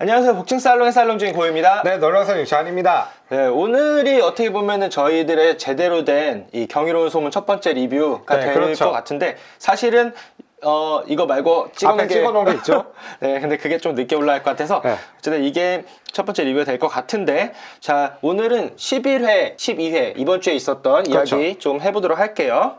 안녕하세요. 복층 살롱의 살롱 중인 고유입니다. 네, 놀라서 유찬입니다. 네, 오늘이 어떻게 보면은 저희들의 제대로 된 이 경이로운 소문 첫 번째 리뷰가 네, 될 그렇죠. 것 같은데 사실은 어 이거 말고 찍어놓은 앞에 찍어놓은 게 있죠? 네, 근데 그게 좀 늦게 올라갈 것 같아서 네. 어쨌든 이게 첫 번째 리뷰가 될 것 같은데 자 오늘은 11회, 12회 이번 주에 있었던 그렇죠. 이야기 좀 해보도록 할게요.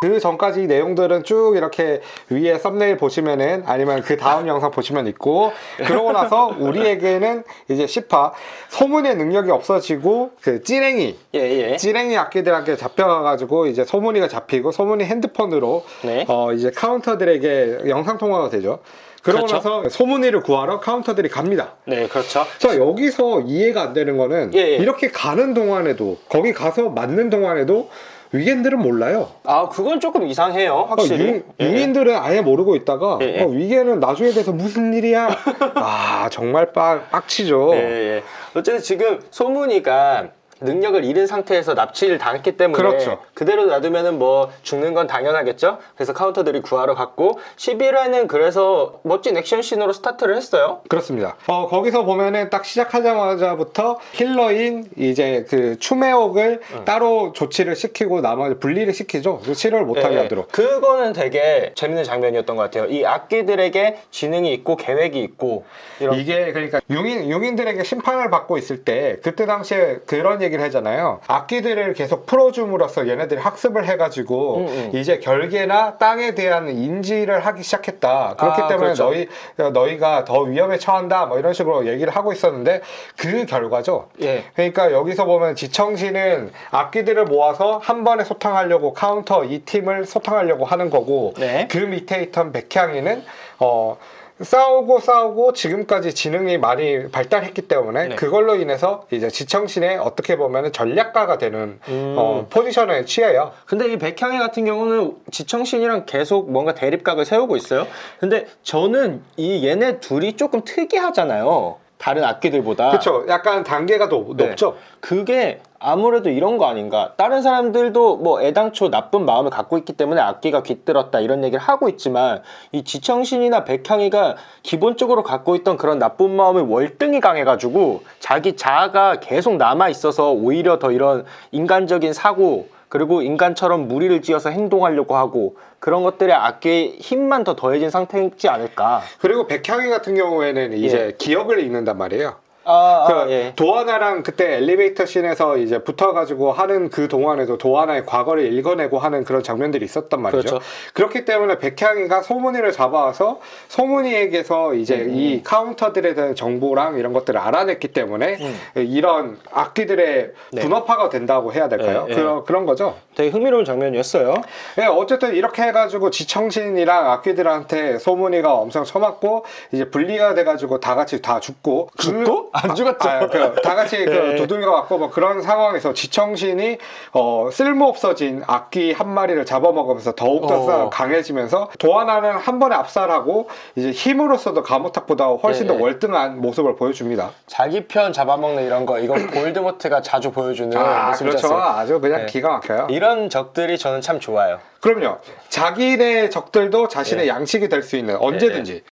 그 전까지 내용들은 쭉 이렇게 위에 썸네일 보시면은 아니면 그 다음 영상 보시면 있고 그러고 나서 우리에게는 이제 10화 소문의 능력이 없어지고 그 찌랭이 예, 예. 찌랭이 악기들한테 잡혀가가지고 이제 소문이가 잡히고 소문이 핸드폰으로 네. 어 이제 카운터들에게 영상 통화가 되죠. 그러고 그렇죠. 나서 소문이를 구하러 카운터들이 갑니다. 네, 그렇죠. 자 여기서 이해가 안 되는 거는 예, 예. 이렇게 가는 동안에도 거기 가서 맞는 동안에도 위겐들은 몰라요. 아, 그건 조금 이상해요, 어, 확실히. 융, 예, 예. 융인들은 아예 모르고 있다가 예, 예. 어, 위겐은 나중에 돼서 무슨 일이야? 아 정말 빡 빡치죠. 예, 예. 어쨌든 지금 소문이가 능력을 잃은 상태에서 납치를 당했기 때문에 그렇죠. 그대로 놔두면은 뭐 죽는 건 당연하겠죠. 그래서 카운터들이 구하러 갔고 11회는 그래서 멋진 액션 씬으로 스타트를 했어요. 그렇습니다. 어, 거기서 보면은 딱 시작하자마자부터 힐러인 이제 그 추메옥을 따로 조치를 시키고 나머지 분리를 시키죠. 그 치료를 못하게 예, 하도록. 그거는 되게 재밌는 장면이었던 것 같아요. 이 악기들에게 지능이 있고 계획이 있고 이런 이게 그러니까 융인 융인들에게 심판을 받고 있을 때 그때 당시에 그런 얘기 를 하잖아요. 악기들을 계속 풀어줌으로써 얘네들이 학습을 해가지고 음, 음. 이제 결계나 땅에 대한 인지를 하기 시작했다. 그렇기 아, 때문에 그렇죠. 너희 너희가 더 위험에 처한다. 뭐 이런 식으로 얘기를 하고 있었는데 그 결과죠. 예. 그러니까 여기서 보면 지청신은 악기들을 모아서 한 번에 소탕하려고 카운터 이 팀을 소탕하려고 하는 거고 네. 그 밑에 있던 백향이는 어 싸우고 싸우고 지금까지 지능이 많이 발달했기 때문에 네. 그걸로 인해서 이제 지청신의 어떻게 보면 전략가가 되는 음. 어, 포지션에 취해요. 근데 이 백향이 같은 경우는 지청신이랑 계속 뭔가 대립각을 세우고 있어요. 근데 저는 이 얘네 둘이 조금 특이하잖아요. 다른 악기들보다. 그렇죠. 약간 단계가 더 네. 높죠. 그게 아무래도 이런 거 아닌가. 다른 사람들도 뭐 애당초 나쁜 마음을 갖고 있기 때문에 악기가 깃들었다 이런 얘기를 하고 있지만 이 지청신이나 백향이가 기본적으로 갖고 있던 그런 나쁜 마음의 월등히 강해가지고 자기 자아가 계속 남아 있어서 오히려 더 이런 인간적인 사고 그리고 인간처럼 무리를 지어서 행동하려고 하고 그런 것들에 악기의 힘만 더 더해진 상태이지 않을까. 그리고 백향이 같은 경우에는 이제 예. 기억을 잃는단 말이에요. 아, 그 아, 예. 도하나랑 그때 엘리베이터 씬에서 이제 붙어가지고 하는 그 동안에도 도하나의 과거를 읽어내고 하는 그런 장면들이 있었단 말이죠. 그렇죠. 그렇기 때문에 백향이가 소문이를 잡아와서 소문이에게서 이제 음. 이 카운터들에 대한 정보랑 이런 것들을 알아냈기 때문에 음. 이런 악기들의 네. 분업화가 된다고 해야 될까요? 네, 네. 그런 그런 거죠. 되게 흥미로운 장면이었어요. 예, 어쨌든 이렇게 해가지고 지청신이랑 악기들한테 소문이가 엄청 처맞고 이제 분리가 돼가지고 다 같이 다 죽고 죽고? 안 죽었죠. 아, 그, 다 같이 그 예. 두들겨 갖고 뭐 그런 상황에서 지청신이 어, 쓸모 없어진 악기 한 마리를 잡아먹으면서 더욱더 어. 강해지면서 도하나는 한 번에 압살하고 이제 힘으로서도 가모탁보다 훨씬 예, 더 예. 월등한 모습을 보여줍니다. 자기 편 잡아먹는 이런 거 이건 볼드모트가 자주 보여주는 아, 모습이지 그렇죠. 아주 그냥 네. 기가 막혀요. 이런 적들이 저는 참 좋아요. 그럼요. 자기네 적들도 자신의 예. 양식이 될 수 있는 언제든지.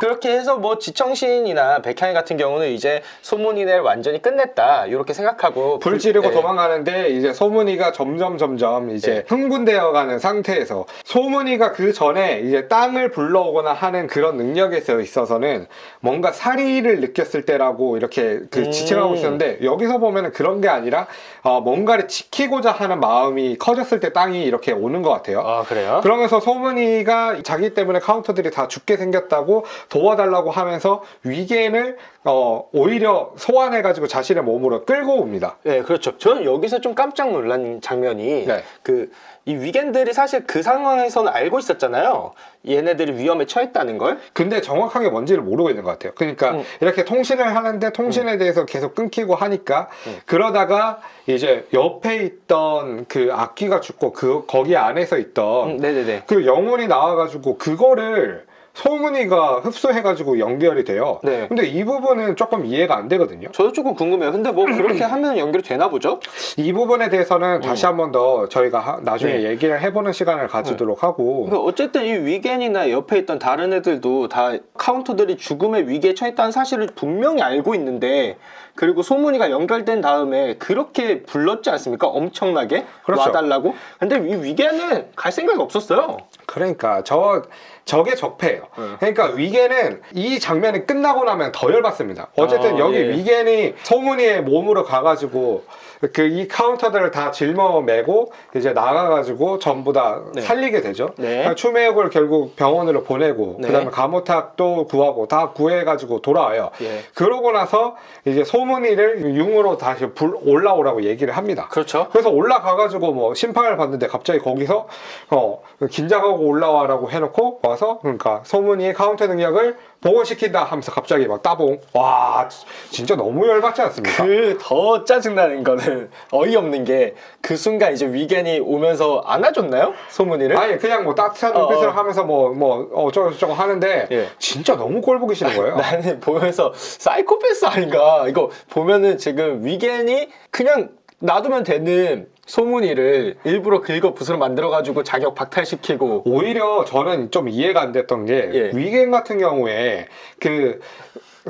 그렇게 해서 뭐 지청신이나 백향이 같은 경우는 이제 소문이네를 완전히 끝냈다 이렇게 생각하고 불 지르고 네. 도망가는데 이제 소문이가 점점 점점 이제 네. 흥분되어가는 상태에서 소문이가 그 전에 이제 땅을 불러오거나 하는 그런 능력에 있어서는 뭔가 사리를 느꼈을 때라고 이렇게 그 음. 지칭하고 있었는데 여기서 보면은 그런 게 아니라 어, 뭔가를 지키고자 하는 마음이 커졌을 때 땅이 이렇게 오는 것 같아요. 아 그래요? 그러면서 소문이가 자기 때문에 카운터들이 다 죽게 생겼다고 도와달라고 하면서 위겐을 어, 오히려 소환해가지고 자신의 몸으로 끌고 옵니다. 네 그렇죠. 저는 여기서 좀 깜짝 놀란 장면이 네. 그 이 위겐들이 사실 그 상황에서는 알고 있었잖아요. 얘네들이 위험에 처했다는 걸. 근데 정확하게 뭔지를 모르고 있는 것 같아요. 그러니까 음. 이렇게 통신을 하는데 통신에 대해서 계속 끊기고 하니까 음. 그러다가 이제 옆에 있던 그 악기가 죽고 그 거기 안에서 있던 음, 네네네. 그 영혼이 나와가지고 그거를 소문이가 흡수해가지고 연결이 돼요. 네. 근데 이 부분은 조금 이해가 안 되거든요. 저도 조금 궁금해요. 근데 뭐 그렇게 하면 연결이 되나 보죠? 이 부분에 대해서는 다시 한 번 더 저희가 하- 나중에 네. 얘기를 해보는 시간을 가지도록 하고 그러니까 어쨌든 이 위겐이나 옆에 있던 다른 애들도 다 카운터들이 죽음의 위기에 처했다는 사실을 분명히 알고 있는데 그리고 소문이가 연결된 다음에 그렇게 불렀지 않습니까? 엄청나게 그렇죠. 와달라고. 근데 이 위겐은 갈 생각이 없었어요. 그러니까 저 저게 적폐예요. 네. 그러니까 위겐은 이 장면이 끝나고 나면 더 열받습니다. 어쨌든 아, 여기 예. 위겐이 소문이의 몸으로 가가지고 그 이 카운터들을 다 짊어매고 이제 나가가지고 전부 다 네. 살리게 되죠. 네. 그러니까 추매옥을 결국 병원으로 보내고 네. 그다음에 가모탁도 구하고 다 구해가지고 돌아와요. 예. 그러고 나서 이제 소문 이를 융으로 다시 불 올라오라고 얘기를 합니다. 그렇죠. 그래서 올라가가지고 뭐 심판을 받는데 갑자기 거기서 어 긴장하고 올라와라고 해놓고 와서 그러니까 소문이 카운터 능력을 복원시킨다 하면서 갑자기 막 따봉 와 지- 진짜 너무 열받지 않습니까? 그 더 짜증나는 거는 어이없는 게 그 순간 이제 위겐이 오면서 안아줬나요? 소문이를? 아니 그냥 뭐 따뜻한 어, 눈빛을 어. 하면서 뭐 뭐 어쩌고 저쩌고 하는데 예. 진짜 너무 꼴 보기 싫은 거예요. 나는 보면서 사이코패스 아닌가 이거 보면은 지금 위겐이 그냥 놔두면 되는 소문이를 일부러 긁어 붓으로 만들어가지고 자격 박탈시키고 오히려 저는 좀 이해가 안 됐던 게 예. 위겐 같은 경우에 그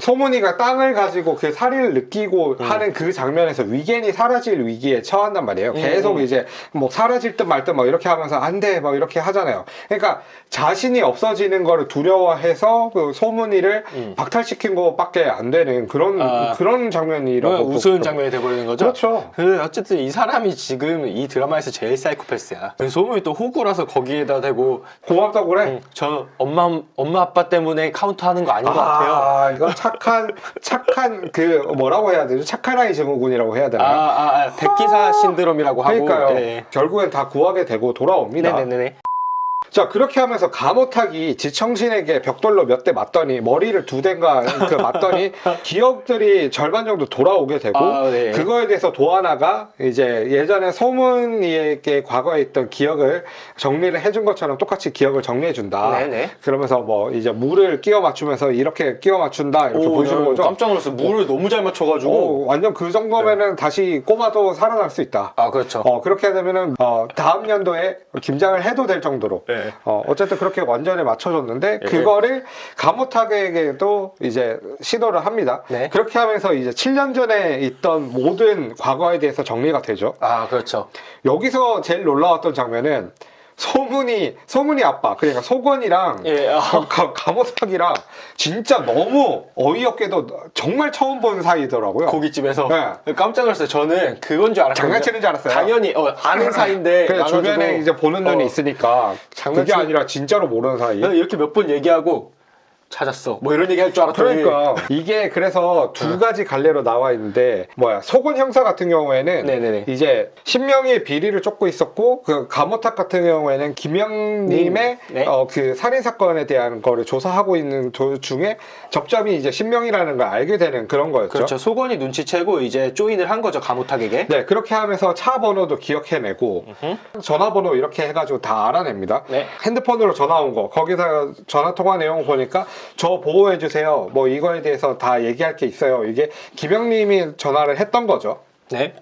소문이가 땅을 가지고 그 살인을 느끼고 음. 하는 그 장면에서 위겐이 사라질 위기에 처한단 말이에요. 계속 음. 이제 뭐 사라질 듯 말 듯 막 이렇게 하면서 안 돼 막 이렇게 하잖아요. 그러니까 자신이 없어지는 거를 두려워해서 그 소문이를 음. 박탈시킨 것밖에 안 되는 그런 아. 그런 장면이라고 우스운 보- 장면이 돼버리는 거죠. 그렇죠. 그 어쨌든 이 사람이 지금 이 드라마에서 제일 사이코패스야. 그 소문이 또 호구라서 거기에다 대고 고맙다고 그래. 응, 저 엄마 엄마 아빠 때문에 카운터 하는 거 아닌 것 같아요. 아, 이거 착한, 착한, 그, 뭐라고 해야 되죠? 착한 아이 증후군이라고 해야 아, 되나? 아, 아, 백기사 신드롬이라고 하고. 그러니까요. 예. 결국엔 다 구하게 되고 돌아옵니다. 네네네. 자, 그렇게 하면서 감호탁이 지청신에게 벽돌로 몇 대 맞더니, 머리를 두 대인가 그 맞더니, 기억들이 절반 정도 돌아오게 되고, 아, 네. 그거에 대해서 도하나가 이제 예전에 소문이에게 과거에 있던 기억을 정리를 해준 것처럼 똑같이 기억을 정리해 준다. 네네. 그러면서 뭐 이제 물을 끼워 맞추면서 이렇게 끼워 맞춘다. 이렇게 오, 보여주는 나 거죠. 깜짝 놀랐어. 물을 너무 잘 맞춰가지고. 오, 완전 그 정도면은 다시 꼬마도 살아날 수 있다. 아, 그렇죠. 어, 그렇게 되면은, 어, 다음 연도에 김장을 해도 될 정도로. 네. 어, 어쨌든 그렇게 완전히 맞춰줬는데, 예. 그거를 가모탁에게도 이제 시도를 합니다. 네. 그렇게 하면서 이제 7년 전에 있던 모든 과거에 대해서 정리가 되죠. 아, 그렇죠. 여기서 제일 놀라웠던 장면은, 소문이, 소문이 아빠, 그러니까 소건이랑 예, 아. 가, 감호탁이랑 진짜 너무 어이없게도 정말 처음 본 사이더라고요. 고깃집에서 네. 깜짝 놀랐어요. 저는 그건 줄 알았거든요. 장난치는 줄 알았어요. 당연히 어, 아는 사이인데 그냥 나눠주고. 주변에 이제 보는 눈이 어, 있으니까 장난치- 그게 아니라 진짜로 모르는 사이. 내가 이렇게 몇 번 얘기하고 찾았어. 뭐 이런 얘기 할 줄 알았더니 그러니까 이게 그래서 두 가지 갈래로 나와 있는데 뭐야 소곤 형사 같은 경우에는 네네네. 이제 신명의 비리를 쫓고 있었고 그 감호탁 같은 경우에는 김영님의 음, 네. 어, 그 살인 사건에 대한 거를 조사하고 있는 도중에 접점이 이제 신명이라는 걸 알게 되는 그런 거였죠. 그렇죠. 소건이 눈치채고 이제 조인을 한 거죠. 감호탁에게. 네 그렇게 하면서 차 번호도 기억해내고 전화번호 이렇게 해가지고 다 알아냅니다. 네. 핸드폰으로 전화 온 거, 거기서 전화 통화 내용 보니까 저 보호해 주세요. 뭐 이거에 대해서 다 얘기할 게 있어요. 이게 김영님이 전화를 했던 거죠. 네.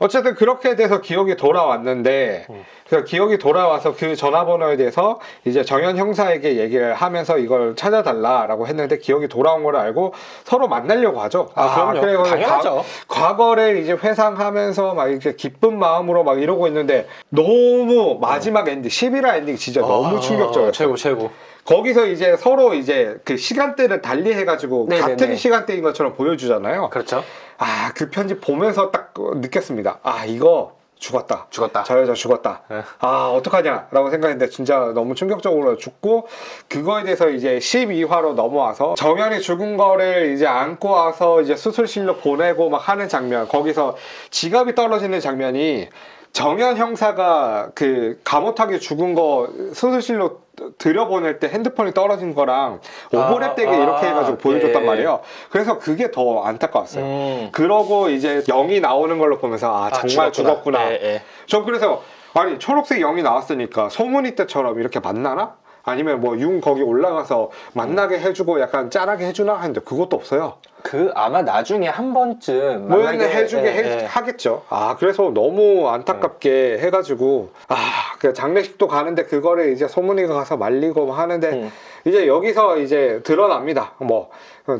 어쨌든 그렇게 돼서 기억이 돌아왔는데 음. 그 기억이 돌아와서 그 전화번호에 대해서 이제 정현 형사에게 얘기를 하면서 이걸 찾아달라라고 했는데 기억이 돌아온 걸 알고 서로 만나려고 하죠. 아, 그럼요. 그래서 당연하죠. 과, 거를 이제 회상하면서 막 이렇게 기쁜 마음으로 막 이러고 있는데 너무 마지막 엔딩 11화 엔딩 진짜 너무 아, 충격적이었어요. 최고 최고. 거기서 이제 서로 이제 그 시간대를 달리 해가지고 네네네. 같은 시간대인 것처럼 보여주잖아요. 그렇죠. 아, 그 편집 보면서 딱 느꼈습니다. 아, 이거 죽었다. 죽었다. 저 여자 죽었다. 네. 아, 어떡하냐라고 생각했는데 진짜 너무 충격적으로 죽고 그거에 대해서 이제 12화로 넘어와서 정연이 죽은 거를 이제 안고 와서 이제 수술실로 보내고 막 하는 장면. 거기서 지갑이 떨어지는 장면이 정현 형사가 그 감옥하게 죽은 거 수술실로 들여보낼 때 핸드폰이 떨어진 거랑 오버랩 되게 아, 이렇게 해가지고 보여줬단 예. 말이에요. 그래서 그게 더 안타까웠어요. 음. 그러고 이제 영이 나오는 걸로 보면서 아, 정말 죽었구나. 예, 예. 전 그래서 아니 초록색 영이 나왔으니까 소문이 때처럼 이렇게 만나나? 아니면 뭐 융 거기 올라가서 만나게 해주고 약간 짠하게 해주나 했는데 그것도 없어요. 그 아마 나중에 한 번쯤 뭐 만나게- 해주게 예, 해- 예. 하겠죠. 아 그래서 너무 안타깝게 해가지고 아그 장례식도 가는데 그거를 이제 소문이가 가서 말리고 하는데 음. 이제 여기서 이제 드러납니다. 뭐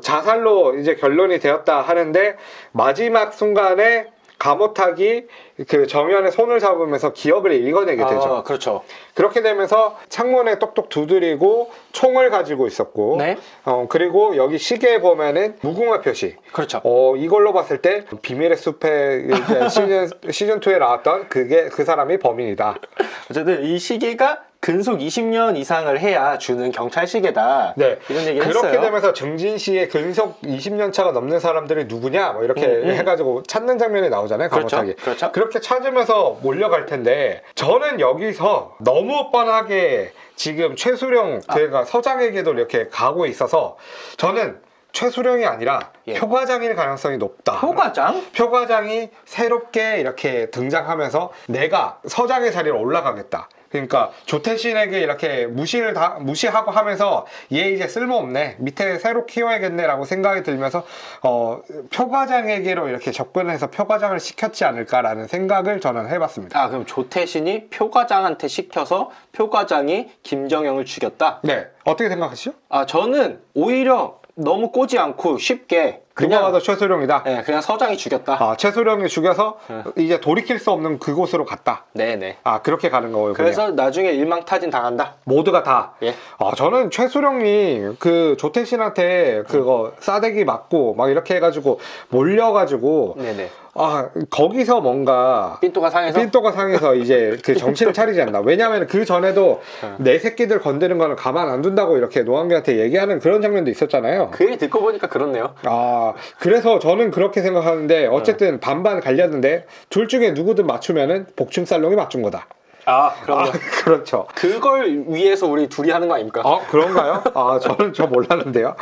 자살로 이제 결론이 되었다 하는데 마지막 순간에 감옥탁이 그 정연의 손을 잡으면서 기억을 읽어내게 되죠. 아, 그렇죠. 그렇게 되면서 창문에 똑똑 두드리고 총을 가지고 있었고, 네. 어, 그리고 여기 시계에 보면은 무궁화 표시. 그렇죠. 어, 이걸로 봤을 때 비밀의 숲에 시즌 시즌 2에 나왔던 그게 그 사람이 범인이다. 어쨌든 이 시계가 근속 20년 이상을 해야 주는 경찰 시계다. 네. 이런 얘기를 그렇게 했어요. 되면서 정진 씨의 근속 20년 차가 넘는 사람들이 누구냐 뭐 이렇게 음, 음. 해가지고 찾는 장면이 나오잖아요. 그렇죠. 그렇죠. 그렇게 찾으면서 몰려갈 텐데 저는 여기서 너무 뻔하게 지금 최수령 아. 그가 서장에게도 이렇게 가고 있어서 저는 최수령이 아니라 예. 표과장일 가능성이 높다. 효과장? 표과장이 새롭게 이렇게 등장하면서 내가 서장의 자리로 올라가겠다. 그러니까 조태신에게 이렇게 무시를 다 무시하고 하면서 얘 이제 쓸모없네 밑에 새로 키워야겠네라고 생각이 들면서 어 표과장에게로 이렇게 접근해서 표과장을 시켰지 않을까라는 생각을 저는 해봤습니다. 아 그럼 조태신이 표과장한테 시켜서 표과장이 김정영을 죽였다? 네 어떻게 생각하시죠? 아 저는 오히려 너무 꼬지 않고 쉽게 그냥 봐도 최수령이다. 네, 그냥 서장이 죽였다. 아 최수령이 죽여서 네. 이제 돌이킬 수 없는 그곳으로 갔다. 네네. 아 그렇게 가는 거예요. 그래서 나중에 일망타진 당한다. 모두가 다. 예. 아, 저는 최수령이 그 조태신한테 그거 싸대기 맞고 막 이렇게 해가지고 몰려가지고 네네. 아 거기서 뭔가 삔또가 상해서 삔또가 상해서 이제 그 정신을 차리지 않나. 왜냐하면 그 전에도 어. 내 새끼들 건드는 거는 가만 안 둔다고 이렇게 노한기한테 얘기하는 그런 장면도 있었잖아요. 그 얘기 듣고 보니까 그렇네요. 아 그래서 저는 그렇게 생각하는데 어쨌든 반반 갈렸는데 둘 중에 누구든 맞추면은 복층살롱이 맞춘 거다. 아 그럼요. 아, 그렇죠. 그걸 위해서 우리 둘이 하는 거 아닙니까? 아 그런가요? 아 저는 저 몰랐는데요.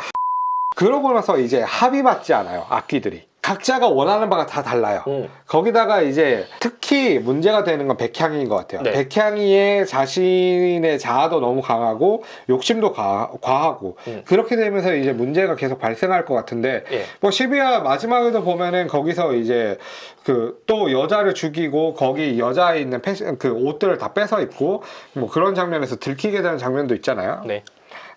그러고 나서 이제 합의 맞지 않아요 악기들이 각자가 원하는 바가 다 달라요. 음. 거기다가 이제 특히 문제가 되는 건 백향이인 것 같아요. 네. 백향이의 자신의 자아도 너무 강하고 욕심도 과, 과하고 음. 그렇게 되면서 이제 문제가 계속 발생할 것 같은데 예. 뭐 12화 마지막에도 보면은 거기서 이제 그 또 여자를 죽이고 거기 여자에 있는 패션 그 옷들을 다 뺏어 입고 뭐 그런 장면에서 들키게 되는 장면도 있잖아요. 네.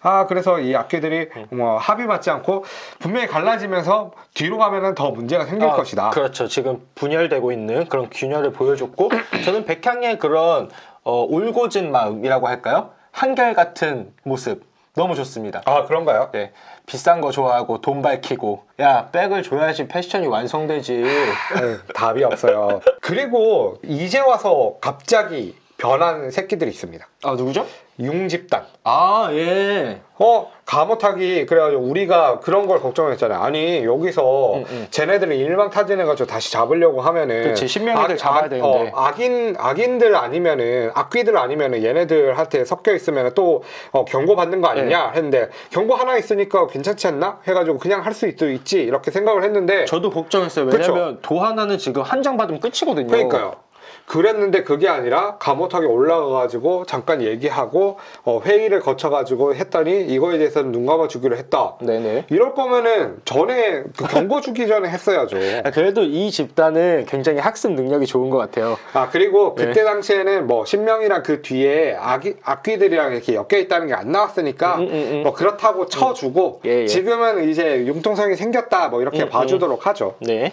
아 그래서 이 악기들이 음. 뭐 합의 맞지 않고 분명히 갈라지면서 뒤로 가면은 더 문제가 생길 아, 것이다. 그렇죠. 지금 분열되고 있는 그런 균열을 보여줬고 저는 백향의 그런 어, 올곧은 마음이라고 할까요? 한결 같은 모습 너무 좋습니다. 아 그런가요? 네. 비싼 거 좋아하고 돈 밝히고 야 백을 줘야지 패션이 완성되지. 네, 답이 없어요. 그리고 이제 와서 갑자기 변한 새끼들이 있습니다. 아 누구죠? 융집단. 아 예. 어 감옥하기 그래가지고 우리가 그런 걸 걱정했잖아요. 아니 여기서 음, 음. 쟤네들이 일망 타진해가지고 다시 잡으려고 하면은 그치, 신명이들 잡아야 되는데. 어, 악인 악인들 아니면은 악귀들 아니면은 얘네들한테 섞여 있으면 또 어, 경고 받는 거 아니냐 네. 했는데 경고 하나 있으니까 괜찮지 않나 해가지고 그냥 할 수 있지 이렇게 생각을 했는데 저도 걱정했어요. 그쵸? 왜냐면 도 하나는 지금 한 장 받으면 끝이거든요. 그러니까요. 그랬는데 그게 아니라 감옥하게 올라가가지고 잠깐 얘기하고 어, 회의를 거쳐가지고 했더니 이거에 대해서는 눈 감아 주기로 했다. 네네. 이럴 거면은 전에 그 경고 주기 전에 했어야죠. 아, 그래도 이 집단은 굉장히 학습 능력이 좋은 것 같아요. 아 그리고 그때 네. 당시에는 뭐 신명이랑 그 뒤에 악기, 악귀들이랑 이렇게 엮여 있다는 게 안 나왔으니까 음, 음, 음. 뭐 그렇다고 쳐주고 예, 예. 지금은 이제 융통성이 생겼다 뭐 이렇게 음, 봐주도록 하죠. 네.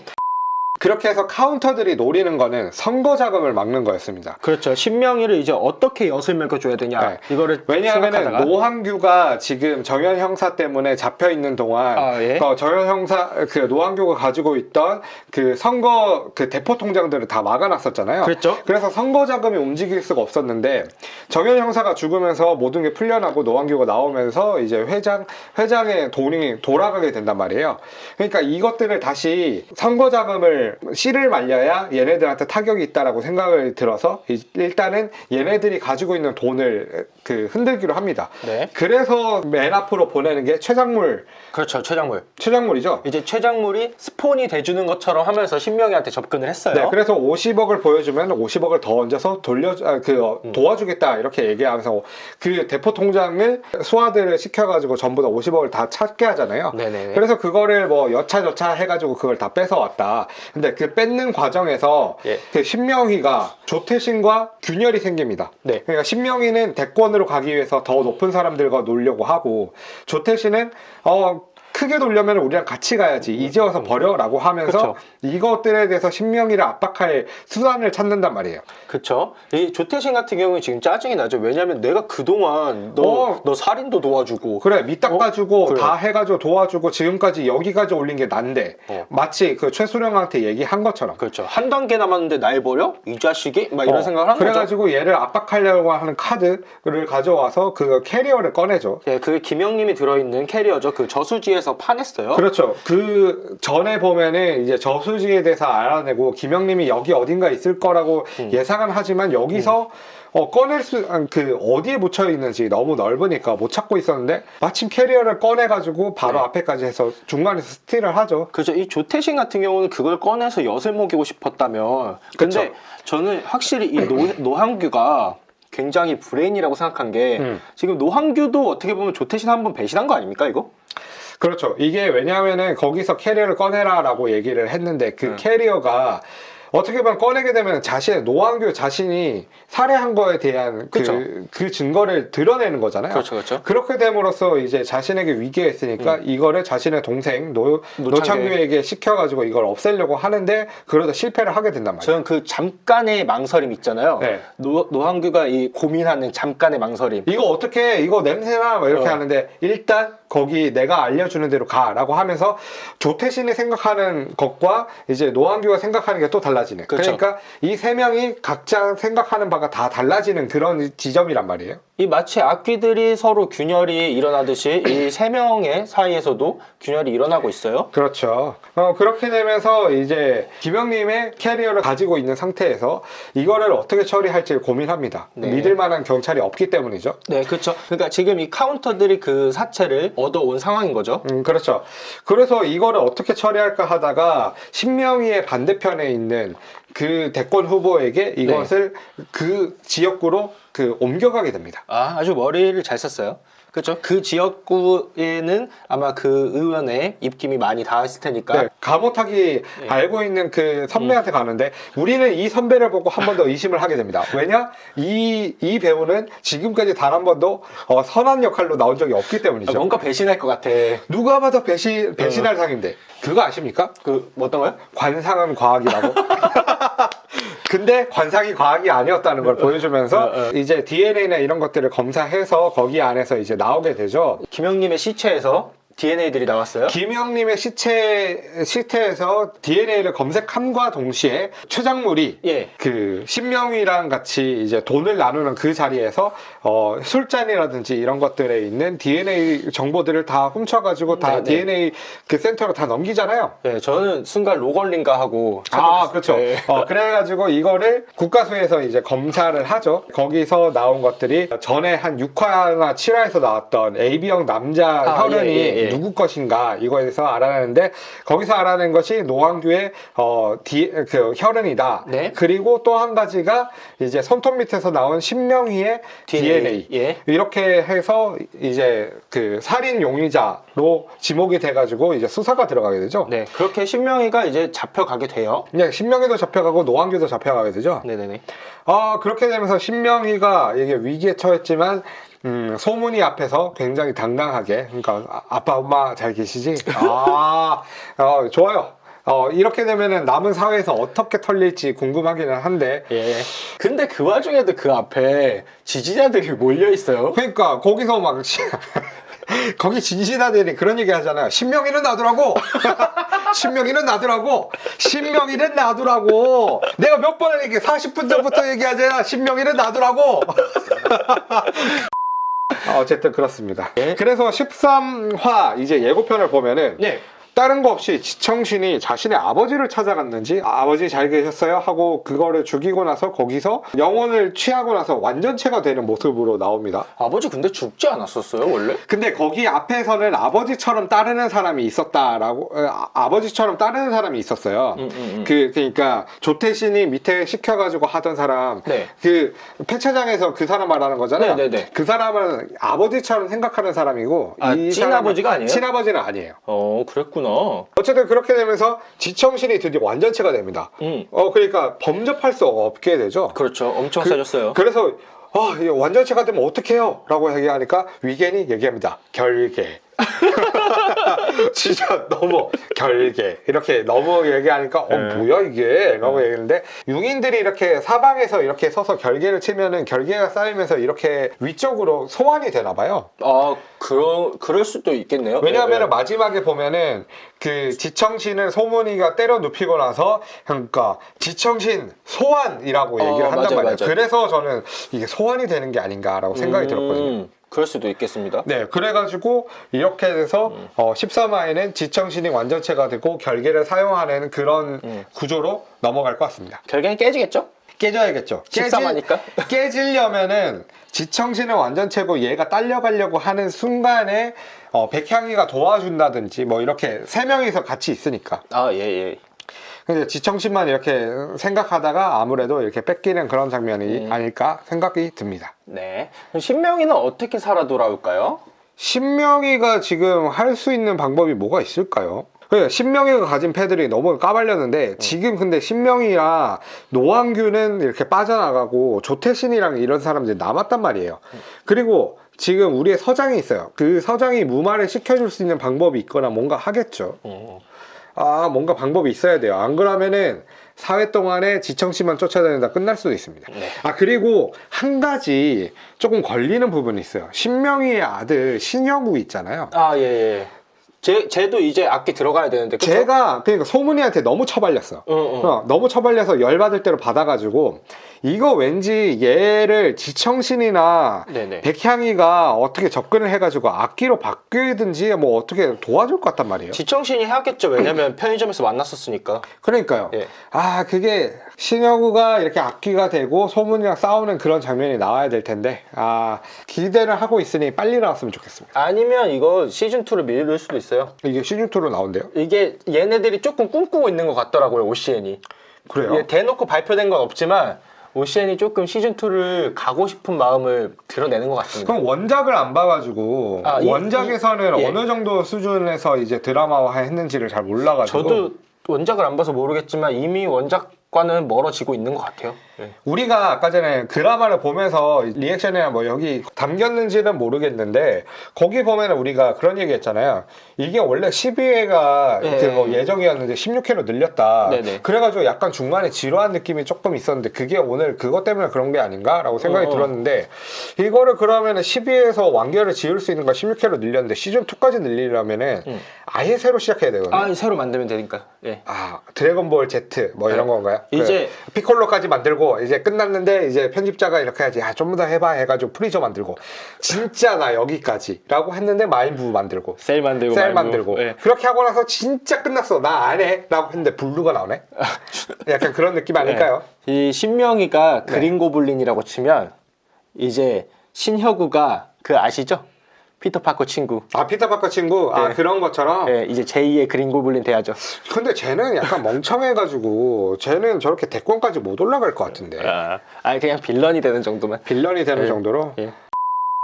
그렇게 해서 카운터들이 노리는 거는 선거 자금을 막는 거였습니다. 그렇죠. 신명이를 이제 어떻게 엿을 매겨줘야 되냐. 네. 이거를 왜냐하면 생각하다가. 노한규가 지금 정현 형사 때문에 잡혀 있는 동안 아, 예. 어, 정현 형사 그 노한규가 가지고 있던 그 선거 그 대포 통장들을 다 막아놨었잖아요. 그랬죠. 그래서 선거 자금이 움직일 수가 없었는데 정현 형사가 죽으면서 모든 게 풀려나고 노한규가 나오면서 이제 회장 회장의 돈이 돌아가게 된단 말이에요. 그러니까 이것들을 다시 선거 자금을 씨를 말려야 얘네들한테 타격이 있다라고 생각을 들어서 이- 일단은 얘네들이 가지고 있는 돈을 그 흔들기로 합니다. 네. 그래서 맨 앞으로 보내는 게 최작물, 그렇죠. 최장물. 최작물이죠. 이제 최장물이 스폰이 돼주는 것처럼 하면서 신명이한테 접근을 했어요. 네, 그래서 50억을 보여주면 50억을 더 얹어서 돌려 아, 그 어, 음. 도와주겠다 이렇게 얘기하면서 그 대포 통장을 소화들을 시켜가지고 전부 다 50억을 다 찾게 하잖아요. 네네. 그래서 그거를 뭐 여차저차 해가지고 그걸 다 뺏어왔다. 근데 그 뺏는 과정에서 예. 그 신명희가 조태신과 균열이 생깁니다. 네. 그러니까 신명희는 대권으로 가기 위해서 더 높은 사람들과 놀려고 하고 조태신은 어 크게 돌려면 우리랑 같이 가야지 이제 와서 버려라고 하면서 그쵸. 이것들에 대해서 신명희를 압박할 수단을 찾는단 말이에요. 그쵸. 이 조태신 같은 경우는 지금 짜증이 나죠. 왜냐면 내가 그동안 너, 어. 너 살인도 도와주고. 그래 밑 닦아주고 어? 그래. 다 해가지고 도와주고 지금까지 여기까지 올린 게 난데 어. 마치 그 최수령한테 얘기한 것처럼 그렇죠. 한 단계 남았는데 날 버려? 이 자식이? 막 이런 어, 생각을 한 거죠. 그래가지고 얘를 압박하려고 하는 카드를 가져와서 그 캐리어를 꺼내죠. 예, 그게 김영님이 들어있는 캐리어죠. 그 저수지에 서 파냈어요. 그렇죠. 그 전에 보면은 이제 저수지에 대해서 알아내고 김영님이 여기 어딘가 있을 거라고 음. 예상은 하지만 여기서 어, 꺼낼 수, 아, 그, 어디에 묻혀 있는지 너무 넓으니까 못 찾고 있었는데, 마침 캐리어를 꺼내가지고 바로 네. 앞에까지 해서 중간에서 스틸을 하죠. 그죠. 이 조태신 같은 경우는 그걸 꺼내서 엿을 먹이고 싶었다면. 근데 그쵸. 저는 확실히 이 노, 노한규가 굉장히 브레인이라고 생각한 게 음. 지금 노한규도 어떻게 보면 조태신 한 번 배신한 거 아닙니까 이거? 그렇죠. 이게 왜냐하면은 거기서 캐리어를 꺼내라라고 얘기를 했는데 그 음. 캐리어가 어떻게 보면 꺼내게 되면 자신의 노한규 자신이 살해한 거에 대한 그, 그쵸. 그 증거를 드러내는 거잖아요. 그렇죠, 그렇죠. 그렇게 됨으로써 이제 자신에게 위기가 있으니까 이거를 자신의 동생 노, 음. 노창규. 노창규에게 시켜가지고 이걸 없애려고 하는데 그러다 실패를 하게 된단 말이에요. 저는 그 잠깐의 망설임 있잖아요. 네. 노, 노한규가 이 고민하는 잠깐의 망설임. 이거 어떻게 이거 냄새나 뭐 이렇게 어. 하는데 일단 거기 내가 알려주는 대로 가라고 하면서 조태신이 생각하는 것과 이제 노한규가 생각하는 게 또 달라지네. 그 그렇죠. 러니까 이 세 명이 각자 생각하는 바가 다 달라지는 그런 지점이란 말이에요. 이 마치 악귀들이 서로 균열이 일어나듯이 이 세 명의 사이에서도 균열이 일어나고 있어요. 그렇죠. 어, 그렇게 되면서 이제 김영님의 캐리어를 가지고 있는 상태에서 이거를 어떻게 처리할지 고민합니다. 네. 믿을 만한 경찰이 없기 때문이죠. 네, 그렇죠. 그러니까 지금 이 카운터들이 그 사체를 얻어온 상황인 거죠. 음, 그렇죠. 그래서 이거를 어떻게 처리할까 하다가 신명희의 반대편에 있는 그 대권 후보에게 이것을 그 지역구로 그 옮겨가게 됩니다. 아, 아주 머리를 잘 썼어요. 그렇죠. 그 지역구에는 아마 그 의원의 입김이 많이 닿았을 테니까. 네, 가모탁이 네. 알고 있는 그 선배한테 가는데 우리는 이 선배를 보고 한 번 더 의심을 하게 됩니다. 왜냐? 이, 이 배우는 지금까지 단 한 번도 어, 선한 역할로 나온 적이 없기 아, 때문이죠. 뭔가 배신할 것 같아. 누가 봐도 배신, 배신할 상인데. 그거 아십니까? 그, 뭐 어떤 거요? 관상은 과학이라고. 근데 관상이 과학이 아니었다는 걸 보여주면서 어, 어. 이제 DNA나 이런 것들을 검사해서 거기 안에서 이제 나오게 되죠. 김영님의 시체에서 DNA들이 나왔어요. 김영님의 시체 시체에서 DNA를 검색함과 동시에 최장물이 예. 그 신명이랑 같이 이제 돈을 나누는 그 자리에서 어, 술잔이라든지 이런 것들에 있는 DNA 정보들을 다 훔쳐가지고 다 네네. DNA 그 센터로 다 넘기잖아요. 네, 저는 순간 로걸린가 하고. 아, 그렇죠. 네. 어, 그래가지고 이거를 국가수에서 이제 검사를 하죠. 거기서 나온 것들이 전에 한 6화나 7화에서 나왔던 AB형 남자 아, 혈흔이 예, 예, 예. 누구 것인가 이거에 대해서 알아내는데 거기서 알아낸 것이 노광규의 어, 디, 그 혈흔이다. 네. 그리고 또 한 가지가 이제 손톱 밑에서 나온 신명희의 DNA. 예. 이렇게 해서 이제 그 살인 용의자로 지목이 돼가지고 이제 수사가 들어가게 되죠. 네, 그렇게 신명희가 이제 잡혀가게 돼요. 그냥 신명희도 잡혀가고 노한규도 잡혀가게 되죠. 네네네. 아 그렇게 되면서 신명희가 이게 위기에 처했지만 음, 소문이 앞에서 굉장히 당당하게 그러니까 아, 아빠 엄마 잘 계시지? 아 어, 좋아요. 어, 이렇게 되면은 남은 사회에서 어떻게 털릴지 궁금하기는 한데 예. 근데 그 와중에도 그 앞에 지지자들이 몰려 있어요. 그러니까 거기서 막 시- 거기 진시다들이 그런 얘기 하잖아요. 신명이는 놔두라고. 신명이는 놔두라고. 신명이는 놔두라고. 내가 몇 번을 얘기 40분 전부터 얘기하잖아. 신명이는 놔두라고. 아, 어쨌든 그렇습니다. 예. 그래서 13화 이제 예고편을 보면은 네. 다른 거 없이 지청신이 자신의 아버지를 찾아갔는지 아, 버지 잘 계셨어요 하고 그거를 죽이고 나서 거기서 영혼을 취하고 나서 완전체가 되는 모습으로 나옵니다. 아버지 근데 죽지 않았었어요 원래? 근데 거기 앞에서는 아버지처럼 따르는 사람이 있었다라고 어, 아, 아버지처럼 따르는 사람이 있었어요. 음, 음, 음. 그 그러니까 조태신이 밑에 시켜가지고 하던 사람 네. 그 폐차장에서 그 사람 말하는 거잖아요. 네, 네, 네. 그 사람은 아버지처럼 생각하는 사람이고 아, 이 친아버지가 아니에요? 친아버지는 아니에요. 어 그랬 구나. 어쨌든 그렇게 되면서 지청신이 드디어 완전체가 됩니다. 음 어 그러니까 범접할 수 없게 되죠. 그렇죠. 엄청 그- 세졌어요. 그래서 아, 이거 완전체가 되면 어떡해요? 라고 얘기하니까 위겐이 얘기합니다. 결계. 진짜 너무 결계. 이렇게 너무 얘기하니까 어 네. 뭐야 이게? 라고 얘기했는데 융인들이 이렇게 사방에서 이렇게 서서 결계를 치면은 결계가 쌓이면서 이렇게 위쪽으로 소환이 되나 봐요. 아 그러 그럴 수도 있겠네요. 왜냐하면 네, 네. 마지막에 보면은 그 지청신을 소문이가 때려 눕히고 나서 그러니까 지청신 소환이라고 어, 얘기를 한단 맞아요, 말이에요. 맞아요. 그래서 저는 이게 소환이 되는 게 아닌가라고 생각이 들었거든요. 음, 그럴 수도 있겠습니다. 네, 그래가지고 이렇게 돼서 음. 어, 13화에는 지청신이 완전체가 되고 결계를 사용하는 그런 음. 구조로 넘어갈 것 같습니다. 결국엔 깨지겠죠? 깨져야겠죠. 깨질- 13화니까. 깨지려면은 지청신은 완전체고 얘가 딸려가려고 하는 순간에 어, 백향이가 도와준다든지 뭐 이렇게 세 명이서 같이 있으니까. 아 예 예. 근데 지청신만 이렇게 생각하다가 아무래도 이렇게 뺏기는 그런 장면이 음. 아닐까 생각이 듭니다. 네. 신명이는 어떻게 살아 돌아올까요? 신명이가 지금 할 수 있는 방법이 뭐가 있을까요? 그래, 신명이가 가진 패들이 너무 까발렸는데 지금 근데 신명이랑 노왕규는 이렇게 빠져나가고 조태신이랑 이런 사람들이 남았단 말이에요. 그리고 지금 우리의 서장이 있어요. 그 서장이 무마를 시켜줄 수 있는 방법이 있거나 뭔가 하겠죠. 음. 아 뭔가 방법이 있어야 돼요. 안 그러면은 사회 동안에 지청씨만 쫓아다니다 끝날 수도 있습니다. 네. 아 그리고 한 가지 조금 걸리는 부분이 있어요. 신명희의 아들 신영우 있잖아요. 아 예 예. 제 쟤도 이제 악기 들어가야 되는데. 그쵸? 제가 그러니까 소문이한테 너무 처발렸어. 응, 응. 어, 너무 처발려서 열받을 대로 받아가지고 이거 왠지 얘를 지청신이나 네네. 백향이가 어떻게 접근을 해가지고 악기로 바뀌든지 뭐 어떻게 도와줄 것 같단 말이에요. 지청신이 해야겠죠. 왜냐면 편의점에서 만났었으니까. 그러니까요. 예. 아 그게 신영우가 이렇게 악기가 되고 소문이랑 싸우는 그런 장면이 나와야 될 텐데 아 기대를 하고 있으니 빨리 나왔으면 좋겠습니다. 아니면 이거 시즌 2를 미룰 수도 있어요. 이게 시즌 2로 나온대요? 이게 얘네들이 조금 꿈꾸고 있는 것 같더라고요. OCN이. 그래요? 예, 대놓고 발표된 건 없지만 OCN이 조금 시즌 2를 가고 싶은 마음을 드러내는 것 같습니다. 그럼 원작을 안 봐가지고 아, 이- 원작에서는 이- 예. 어느 정도 수준에서 이제 드라마화 했는지를 잘 몰라가지고 저도 원작을 안 봐서 모르겠지만 이미 원작 과는 멀어지고 있는 것 같아요. 예. 우리가 아까 전에 드라마를 보면서 리액션이나 뭐 여기 담겼는지는 모르겠는데 거기 보면 우리가 그런 얘기 했잖아요. 이게 원래 12회가 예. 그뭐 예정이었는데 16회로 늘렸다. 네네. 그래가지고 약간 중간에 지루한 느낌이 조금 있었는데 그게 오늘 그것 때문에 그런 게 아닌가라고 생각이 어, 어. 들었는데 이거를 그러면 12회에서 완결을 지을 수 있는 걸 16회로 늘렸는데 시즌 2까지 늘리려면은 음. 아예 새로 시작해야 되거든요. 아 새로 만들면 되니까. 예. 아 드래곤볼 Z 뭐 이런 네. 건가요? 이제- 그 피콜로까지 만들고 이제 끝났는데 이제 편집자가 이렇게 하지 아좀 더 해봐 해가지고 프리저 만들고 진짜 나 여기까지라고 했는데 마인부 만들고 셀 만들고 셀. 만들고 예. 그렇게 하고 나서 진짜 끝났어 나 안 해라고 했는데 블루가 나오네 약간 그런 느낌 아닐까요? 예. 이 신명이가 네. 그린 고블린이라고 치면 이제 신혁우가 그 아시죠? 피터 파커 친구. 아 피터 파커 친구 아 네. 그런 것처럼 예, 이제 제2의 그린 고블린 돼야죠. 근데 쟤는 약간 멍청해가지고 쟤는 저렇게 대권까지 못 올라갈 것 같은데 아, 아니 그냥 빌런이 되는 정도만. 빌런이 되는 예. 정도로 예.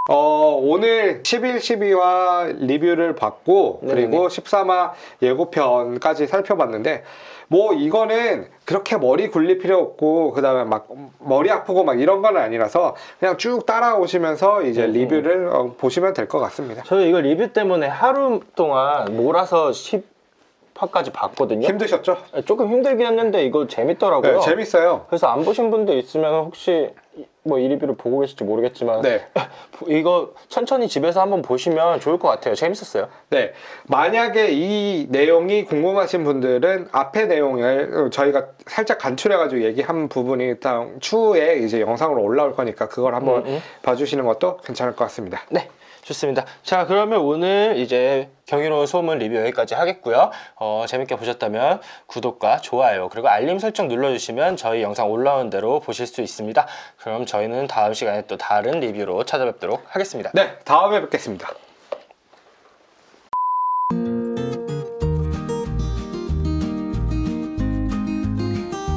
어, 오늘 11, 12화 리뷰를 받고 네네. 그리고 13화 예고편까지 살펴봤는데 뭐 이거는 그렇게 머리 굴릴 필요 없고 그 다음에 막 머리 아프고 막 이런 건 아니라서 그냥 쭉 따라오시면서 이제 음, 리뷰를 어, 보시면 될 것 같습니다. 저 이거 리뷰 때문에 하루 동안 몰아서 10화까지 봤거든요. 힘드셨죠? 조금 힘들긴 했는데 이거 재밌더라고요. 네, 재밌어요. 그래서 안 보신 분들 있으면 혹시 뭐 이 리뷰를 보고 계실지 모르겠지만 네. 이거 천천히 집에서 한번 보시면 좋을 것 같아요. 재밌었어요. 네. 만약에 이 내용이 궁금하신 분들은 앞의 내용을 저희가 살짝 간추려가지고 얘기한 부분이 일단 추후에 이제 영상으로 올라올 거니까 그걸 한번 음, 음. 봐주시는 것도 괜찮을 것 같습니다. 네. 좋습니다. 자, 그러면 오늘 이제 경이로운 소문 리뷰 여기까지 하겠고요. 어, 재밌게 보셨다면 구독과 좋아요 그리고 알림 설정 눌러주시면 저희 영상 올라온 대로 보실 수 있습니다. 그럼 저희는 다음 시간에 또 다른 리뷰로 찾아뵙도록 하겠습니다. 네, 다음에 뵙겠습니다.